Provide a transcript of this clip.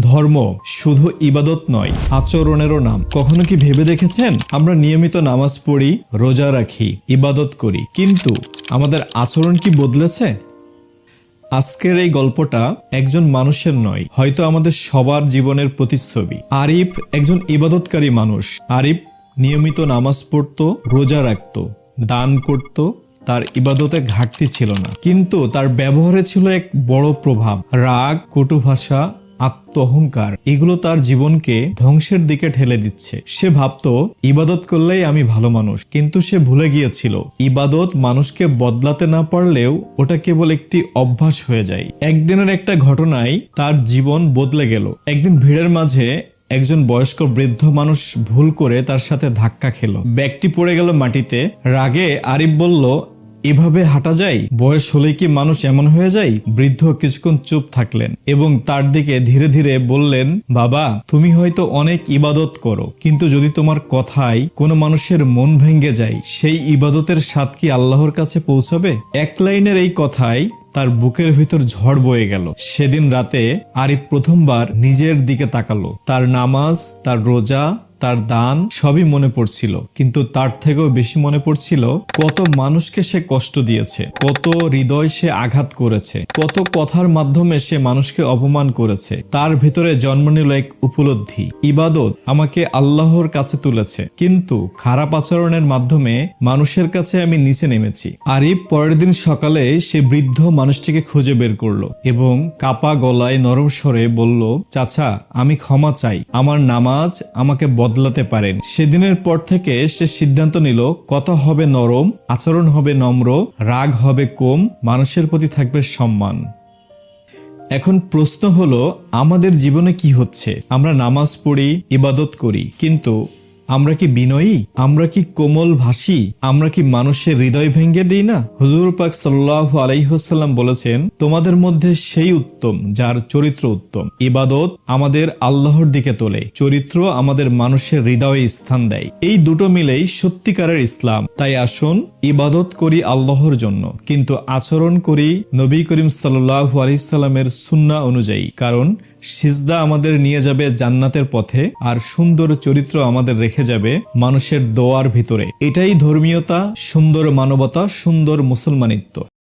ধর্ম শুধু ইবাদত নয়, আচরণেরও নাম। কখনো কি ভেবে দেখেছেন? আমরা নিয়মিত নামাজ পড়ি, রোজা রাখি, ইবাদত করি। কিন্তু আমাদের আচরণ কি বদলেছে? আজকের এই গল্পটা একজন মানুষের নয়, হয়তো আমাদের সবার জীবনের প্রতিচ্ছবি। আরিফ একজন ইবাদতকারী মানুষ। আরিফ নিয়মিত নামাজ পড়তো, রোজা রাখত, দান করত, তার ইবাদতে ঘাটতি ছিল না। কিন্তু তার ব্যবহারে ছিল এক বড় প্রভাব। রাগ, কটু ভাষা আত্ম অহংকার এগুলো তার জীবনকে ধ্বংসের দিকে ঠেলে দিচ্ছে। সে ভাবতো, ইবাদত করলেই আমি ভালো মানুষ। কিন্তু সে ভুলে গিয়েছিল, ইবাদত মানুষকে বদলাতে না পারলেও ওটা কেবল একটি অভ্যাস হয়ে যায়। একদিনের একটা ঘটনায় তার জীবন বদলে গেল। একদিন ভিড়ের মাঝে একজন বয়স্ক বৃদ্ধ মানুষ ভুল করে তার সাথে ধাক্কা খেলো। ব্যাগটি পড়ে গেল মাটিতে। রাগে আরিফ বলল এভাবে হাঁটা যায়? বয়স হলেই কি মানুষ এমন হয়ে যায়? বৃদ্ধ কিছুক্ষণ চুপ থাকলেন এবং তার দিকে ধীরে ধীরে বললেন, বাবা, তুমি হয়তো অনেক ইবাদত করো, কিন্তু যদি তোমার কথায় কোনো মানুষের মন ভেঙে যায়, সেই ইবাদতের স্বাদ কি আল্লাহর কাছে পৌঁছাবে? এক লাইনের এই কথায় তার বুকের ভিতর ঝড় বয়ে গেল। সেদিন রাতে আরিফ প্রথমবার নিজের দিকে তাকালো। তার নামাজ, তার রোজা তার দান সবই মনে পড়ছিল। কিন্তু তার থেকেও বেশি মনে পড়ছিল কত মানুষকে সে কষ্ট দিয়েছে, কত হৃদয় সে আঘাত করেছে, কত কথার মাধ্যমে সে মানুষকে অপমান করেছে। তার ভিতরে জন্ম নিল এক উপলব্ধি, ইবাদত আমাকে আল্লাহর কাছে তুলেছে। কিন্তু খারাপ আচরণের মাধ্যমে মানুষের কাছে আমি নিচে নেমেছি। আরিফ পরের দিন সকালে সে বৃদ্ধ মানুষটিকে খুঁজে বের করল এবং কাপা গলায় নরম স্বরে বলল, চাচা, আমি ক্ষমা চাই। আমার নামাজ আমাকে বদলাতে পারেন। সেদিনের পর থেকে সে সিদ্ধান্ত নিল, কথা হবে নরম, আচরণ হবে নম্র, রাগ হবে কম, মানুষের প্রতি থাকবে সম্মান। এখন প্রশ্ন হলো, আমাদের জীবনে কি হচ্ছে? আমরা নামাজ পড়ি, ইবাদত করি, কিন্তু আমরা কি বিনয়ী? আমরা কি কোমল ভাষী আমরা কি মানুষের হৃদয় ভেঙে দিই না? হুজুর পাক সাল্লাহ আলাইহাল্লাম বলেছেন, তোমাদের মধ্যে সেই উত্তম যার চরিত্র উত্তম। ইবাদত আমাদের আল্লাহর দিকে তোলে। চরিত্র আমাদের মানুষের হৃদয়ে স্থান দেয়। এই দুটো মিলেই সত্যিকারের ইসলাম। তাই আসুন, ইবাদত করি আল্লাহর জন্য। কিন্তু আচরণ করি নবী করিম সাল্লাহ আলাইসাল্লামের সুন্না অনুযায়ী। কারণ সিজদা আমাদের নিয়ে যাবে জান্নাতের পথে আর সুন্দর চরিত্র আমাদের রেখে যাবে মানুষের দোয়ার ভিতরে। এটাই ধর্মীয়তা, সুন্দর মানবতা, সুন্দর মুসলমানিত্ব।